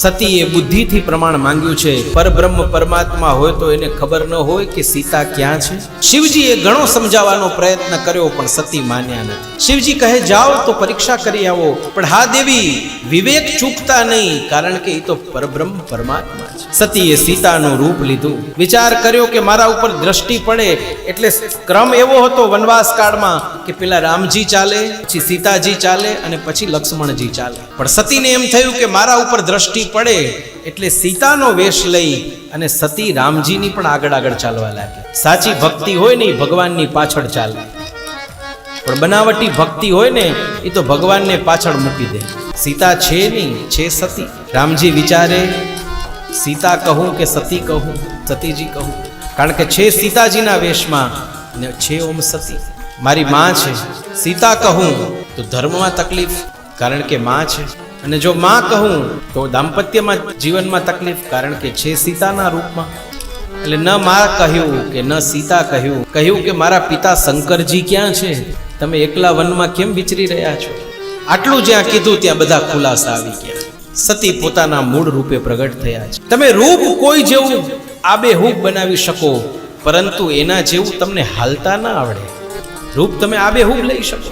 સતીએ બુદ્ધિથી પ્રમાણ માંગ્યું છે. પરબ્રહ્મ પરમાત્મા હોય તો એને ખબર ન હોય કે સીતા ક્યાં છે. શિવજીએ ઘણો સમજાવવાનો પ્રયત્ન કર્યો, પણ સતી માન્યા નથી. શિવજી કહે, જાઓ તો પરીક્ષા કરી આવો. પણ હા દેવી, વિવેક ચૂકતા નહીં, કારણ કે એ તો પરબ્રહ્મ પરમાત્મા છે. સતીએ સીતાનું રૂપ લીધું. વિચાર કર્યો કે મારા ઉપર દ્રષ્ટિ પડે, એટલે ક્રમ એવો હતો વનવાસ કાળમાં કે પેલા રામજી ચાલે, પછી સીતાજી ચાલે, અને પછી લક્ષ્મણજી ચાલે. પણ સતીને એમ થયું કે મારા ઉપર દ્રષ્ટિ પડે એટલે સીતાનો વેશ લઈ અને સતી રામજીની પણ આગળ આગળ ચાલવા લાગી. સાચી ભક્તિ હોય ને ભગવાનની પાછળ ચાલે. પણ બનાવટી ભક્તિ હોય ને એ તો ભગવાનને પાછળ મૂકી દે. સીતા છે નહીં, છે સતી. રામજી વિચારે, સીતા કહું કે સતી કહું, સતીજી કહું? કારણ કે છે સીતાજીના વેશમાં ને છે ઓમ સતી. મારી માં છે. સીતા કહું તો ધર્મમાં તકલીફ, કારણ કે માં છે. અને જો માં કહું, તો દાંપત્યમાં જીવનમાં તકલીફ, કારણ કે છે સીતાના રૂપમાં. એટલે ન માં કહ્યું કે ન સીતા કહ્યું કહ્યું કે મારા પિતા શંકરજી ક્યાં છે? તમે એકલા વનમાં કેમ વિચરી રહ્યા છો? આટલું જ્યાં કીધું ત્યાં બધા ખુલાસા આવી ગયા. સતી પોતાના મૂળ રૂપે પ્રગટ થયા છે. તમે રૂપ કોઈ જેવું આબેહૂબ બનાવી શકો, પરંતુ એના જેવું તમને હાલતા ના આવડે. રૂપ તમે આબેહૂબ લઈ શકો.